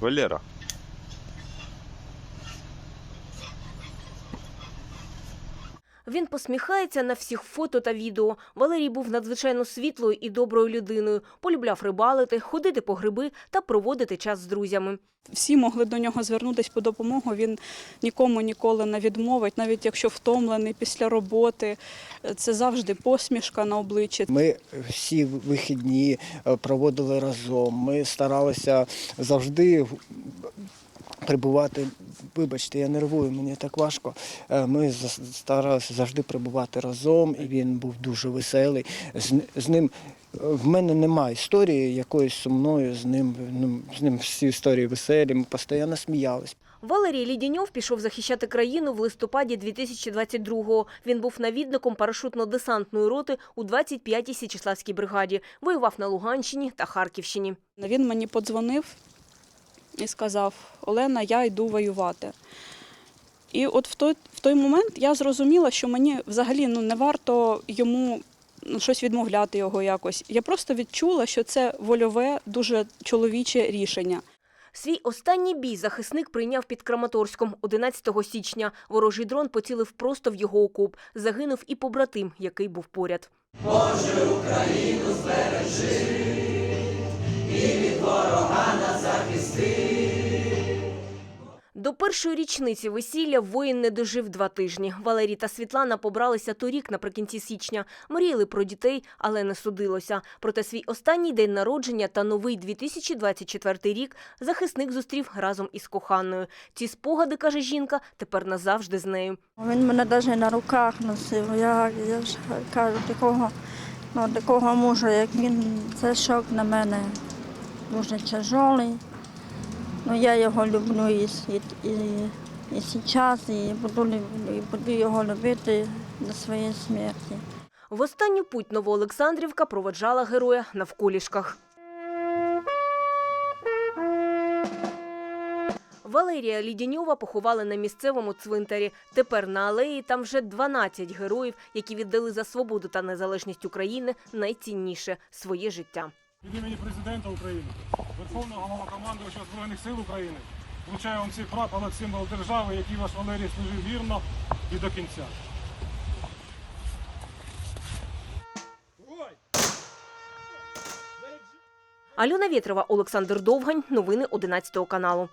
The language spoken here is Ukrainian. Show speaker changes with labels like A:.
A: goleiro, ó.
B: Він посміхається на всіх фото та відео. Валерій був надзвичайно світлою і доброю людиною. Полюбляв рибалити, ходити по гриби та проводити час з друзями.
C: Всі могли до нього звернутися по допомогу. Він нікому ніколи не відмовить, навіть якщо втомлений після роботи. Це завжди посмішка на обличчі.
D: Ми всі вихідні е, проводили разом. Ми старалися завжди прибувати. Вибачте, я нервую, мені так важко. Е, Ми старалися завжди прибувати разом, і він був дуже веселий. З, з ним в мене немає історії якоїсь сумної з ним. Ну, з ним всі історії веселі. Ми постійно сміялись.
B: Валерій Лідіньов пішов захищати країну в листопаді 2022-го. Він був навідником парашутно-десантної роти у 25-й Січеславській бригаді. Воював на Луганщині та Харківщині.
C: Він мені подзвонив і сказав: Олена, я йду воювати. І от в той, в той момент я зрозуміла, що мені взагалі ну, не варто йому ну, щось відмовляти його якось. Я просто відчула, що це вольове, дуже чоловіче рішення.
B: Свій останній бій захисник прийняв під Краматорськом 11 січня. Ворожий дрон поцілив просто в його окоп. Загинув і побратим, який був поряд. До першої річниці весілля воїн не дожив два тижні. Валерій та Світлана побралися торік наприкінці січня. Мріяли про дітей, але не судилося. Проте свій останній день народження та новий 2024 рік захисник зустрів разом із коханою. Ці спогади, каже жінка, тепер назавжди з нею.
E: Він мене навіть на руках носив. Я, я ж кажу, такого, ну, такого мужа, як він, це шок на мене дуже тяжкий. Ну, я його люблю і, і, і зараз, і буду, і буду його любити до своєї смерті.
B: В останню путь Новоолександрівка проведжала героя навколішках. Валерія Лідіньова поховали на місцевому цвинтарі. Тепер на алеї там вже 12 героїв, які віддали за свободу та незалежність України найцінніше своє життя.
F: Від імені президента України, Верховного Головнокомандувача Збройних сил України вручаю вам цей прапор як символ держави, який ваш Валерій служив вірно і до кінця.
B: Альона Вєтрова, Олександр Довгань. Новини 11 каналу.